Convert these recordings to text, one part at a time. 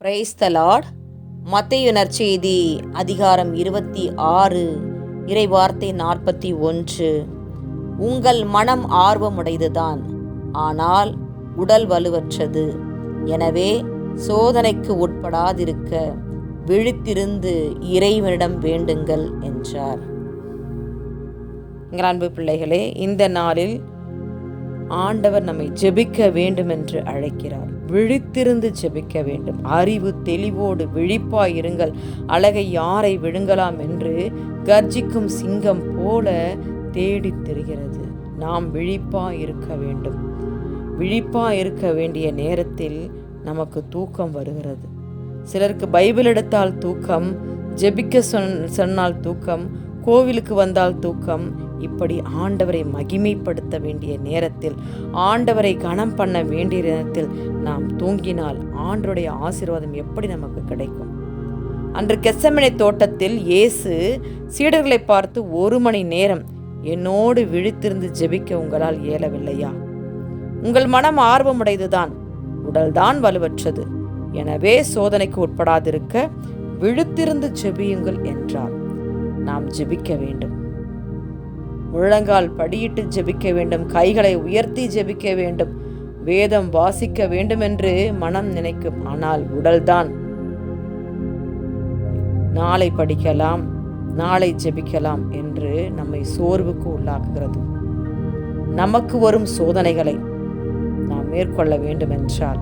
Praise the Lord செய்தி அதிகாரம் இருபத்தி ஆறு இறைவார்த்தை நாற்பத்தி ஒன்று. உங்கள் மனம் ஆர்வமுடையதுதான் ஆனால் உடல் வலுவற்றது. எனவே சோதனைக்கு உட்படாதிருக்க விழித்திருந்து இறைவனிடம் வேண்டுங்கள் என்றார். அன்பு பிள்ளைகளே இந்த நாளில் ஆண்டவர் நம்மை ஜெபிக்க வேண்டும் என்று அழைக்கிறார். விழித்திருந்து ஜெபிக்க வேண்டும். அறிவு தெளிவோடு விழிப்பாய் இருங்கள் அழகை யாரை விழுங்கலாம் என்று கர்ஜிக்கும் சிங்கம் போல தேடித் திரிகிறது. நாம் விழிப்பாய் இருக்க வேண்டும். விழிப்பாய் இருக்க வேண்டிய நேரத்தில் நமக்கு தூக்கம் வருகிறது. சிலருக்கு பைபிள் எடுத்தால் தூக்கம் ஜெபிக்க சொன் சொன்னால் தூக்கம் கோவிலுக்கு வந்தால் தூக்கம். இப்படி ஆண்டவரை மகிமைப்படுத்த வேண்டிய நேரத்தில் ஆண்டவரை கனம் பண்ண வேண்டிய நேரத்தில் நாம் தூங்கினால் ஆண்டருடைய ஆசீர்வாதம் எப்படி நமக்கு கிடைக்கும்? அன்று கெசமனை தோட்டத்தில் இயேசு சீடர்களை பார்த்து ஒரு மணி நேரம் என்னோடு விழித்திருந்து ஜெபிக்க உங்களால் இயலவில்லையா? உங்கள் மனம் ஆர்வமுடையதுதான் உடல்தான் வலுவற்றது. எனவே சோதனைக்கு உட்படாதிருக்க விழுத்திருந்து ஜெபியுங்கள் என்றார். நாம் ஜெபிக்க வேண்டும். முழங்கால் படியிட்டு ஜெபிக்க வேண்டும். கைகளை உயர்த்தி ஜெபிக்க வேண்டும். வேதம் வாசிக்க வேண்டும் என்று மனம் நினைக்கும். ஆனால் உடல்தான். நாளை படிக்கலாம். நாளை ஜெபிக்கலாம் என்று நம்மை சோர்வுக்கு உள்ளாக்குகிறது. நமக்கு வரும் சோதனைகளை நாம் மேற்கொள்ள வேண்டும் என்றால்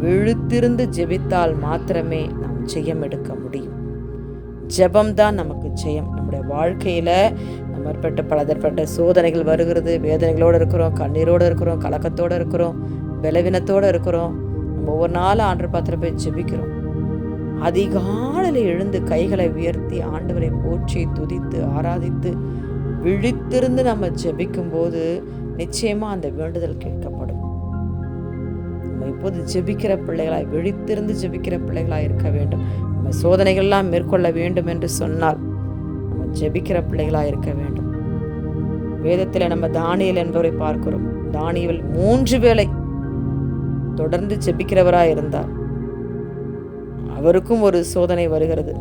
விழுத்திருந்து ஜெபித்தால் மாத்திரமே நாம் ஜெயம் எடுக்க முடியும். ஜபம்தான் நமக்கு ஜெயம். நம்முடைய வாழ்க்கையில் நம்மற்பட்ட பலதற்பட்ட சோதனைகள் வருகிறது. வேதனைகளோடு இருக்கிறோம் கண்ணீரோடு இருக்கிறோம் கலக்கத்தோடு இருக்கிறோம் பலவீனத்தோடு இருக்கிறோம். நம்ம ஒவ்வொரு நாளும் ஆண்டு பாத்திரம் போய் ஜெபிக்கிறோம். அதிகாலையில் எழுந்து கைகளை உயர்த்தி ஆண்டவரை போற்றி துதித்து ஆராதித்து விழித்திருந்து நம்ம ஜெபிக்கும்போது நிச்சயமாக அந்த வேண்டுதல் கேட்கப்படும். நம்ம இப்போது ஜெபிக்கிற பிள்ளைகளாய் விழித்திருந்து ஜெபிக்கிற பிள்ளைகளாய் இருக்க வேண்டும். நம்ம சோதனைகள்லாம் மேற்கொள்ள வேண்டும் என்று சொன்னால் நம்ம ஜெபிக்கிற பிள்ளைகளாய் இருக்க வேண்டும். வேதத்தில் நம்ம தானியல் என்பவரை பார்க்கிறோம். தானியல் மூன்று வேளை தொடர்ந்து ஜெபிக்கிறவராக இருந்தார். அவருக்கும் ஒரு சோதனை வருகிறது.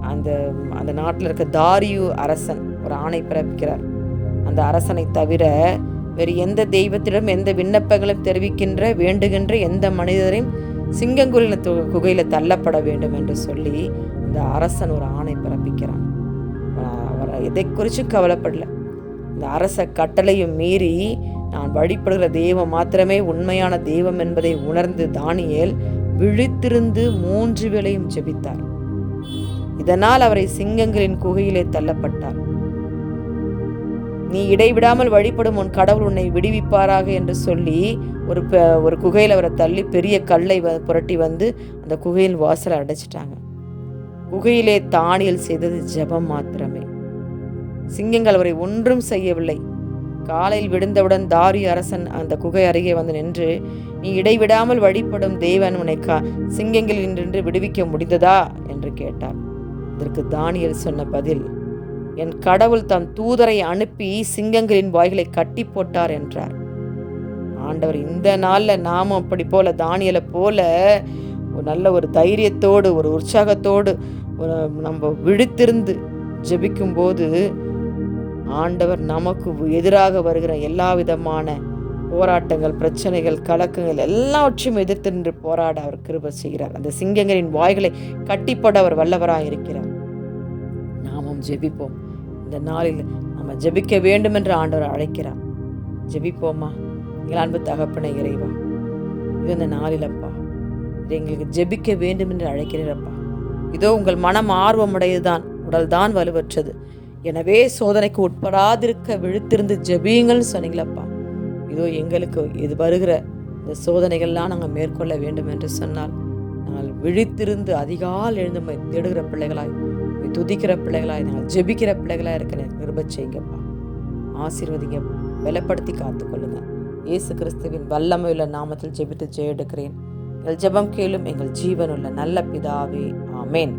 அந்த அந்த நாட்டில் இருக்க தாரியு அரசன் ஒரு ஆணை பிறப்பிக்கிறார். அந்த அரசனை தவிர வேறு எந்த தெய்வத்திடம் எந்த விண்ணப்பங்களும் தெரிவிக்கின்ற வேண்டுகின்ற எந்த மனிதரையும் சிங்கங்குலின குகையில் தள்ளப்பட வேண்டும் என்று சொல்லி இந்த அரசன் ஒரு ஆணை பிறப்பிக்கிறான். அவர் எதை குறித்து கவலைப்படல. இந்த அரச கட்டளையும் மீறி நான் வழிபடுகிற தெய்வம் மாத்திரமே உண்மையான தெய்வம் என்பதை உணர்ந்து தானியல் விழித்திருந்து மூன்று வேளையும் ஜெபித்தார். இதனால் அவரை சிங்கங்களின் குகையிலே தள்ளப்பட்டார். நீ இடைவிடாமல் வழிபடும் உன் கடவுள் உன்னை விடுவிப்பாராக என்று சொல்லி ஒரு ஒரு குகையில் அவரை தள்ளி பெரிய கல்லை வ புரட்டி வந்து அந்த குகையில் வாசலை அடைச்சிட்டாங்க. குகையிலே தானியல் செய்தது ஜெபம் மாத்திரமே. சிங்கங்கள் அவரை ஒன்றும் செய்யவில்லை. காலையில் விழுந்தவுடன் தாரி அரசன் அந்த குகை அருகே வந்து நின்று நீ இடைவிடாமல் வழிபடும் தேவன் உன்னை கா சிங்கங்களில் நின்று விடுவிக்க முடிந்ததா? என்று கேட்டார். இதற்கு தானியல் சொன்ன பதில் என் கடவுள் தம் தூதரை அனுப்பி சிங்கங்களின் வாய்களை கட்டி போட்டார் என்றார். ஆண்டவர் இந்த நாளில் நாமும் அப்படி போல தானியலை போல ஒரு நல்ல ஒரு தைரியத்தோடு ஒரு உற்சாகத்தோடு ஒரு நம்ம விழித்திருந்து ஜபிக்கும்போது ஆண்டவர் நமக்கு எதிராக வருகிற எல்லா விதமான போராட்டங்கள் பிரச்சனைகள் கலக்கங்கள் எல்லாவற்றையும் எதிர்த்து நின்று போராட அவர் கிருப செய்கிறார். அந்த சிங்கங்களின் வாய்களை கட்டிப்பட அவர் வல்லவராக இருக்கிறார் நாமும் ஜெபிப்போம். இந்த நாளில் நம்ம ஜெபிக்க வேண்டும் என்று ஆண்டவர் அழைக்கிறார். ஜெபிப்போமா? எங்கள் அன்பு தகப்பனை இறைவா இது இந்த நாளிலப்பா இது எங்களுக்கு ஜெபிக்க வேண்டும் என்று அழைக்கிறீரப்பா இதோ உங்கள் மனம் ஆர்வமுடையதுதான் உடல் தான் வலுவற்றது. எனவே சோதனைக்கு உட்படாதிருக்க விழுத்திருந்து ஜெபியுங்கள்னு சொன்னீங்களப்பா இதோ எங்களுக்கு இது வருகிற இந்த சோதனைகள்லாம் நாங்கள் மேற்கொள்ள வேண்டும் என்று சொன்னால் நாங்கள் விழித்திருந்து அதிகால் எழுந்து தேடுகிற பிள்ளைகளாய் துதிக்கிற பிள்ளைகளாக நாங்கள் ஜெபிக்கிற பிள்ளைகளாக இருக்கிற கிருப செய்யுங்கப்பா ஆசீர்வதிங்க. பலப்படுத்தி காத்துக்கொள்ளுங்க. இயேசு கிறிஸ்துவின் வல்லமையுள்ள நாமத்தில் ஜெபித்து ஜெய எடுக்கிறேன் எங்கள் ஜெபம் கேளும் எங்கள் ஜீவனுள்ள நல்ல பிதாவே. ஆமேன்.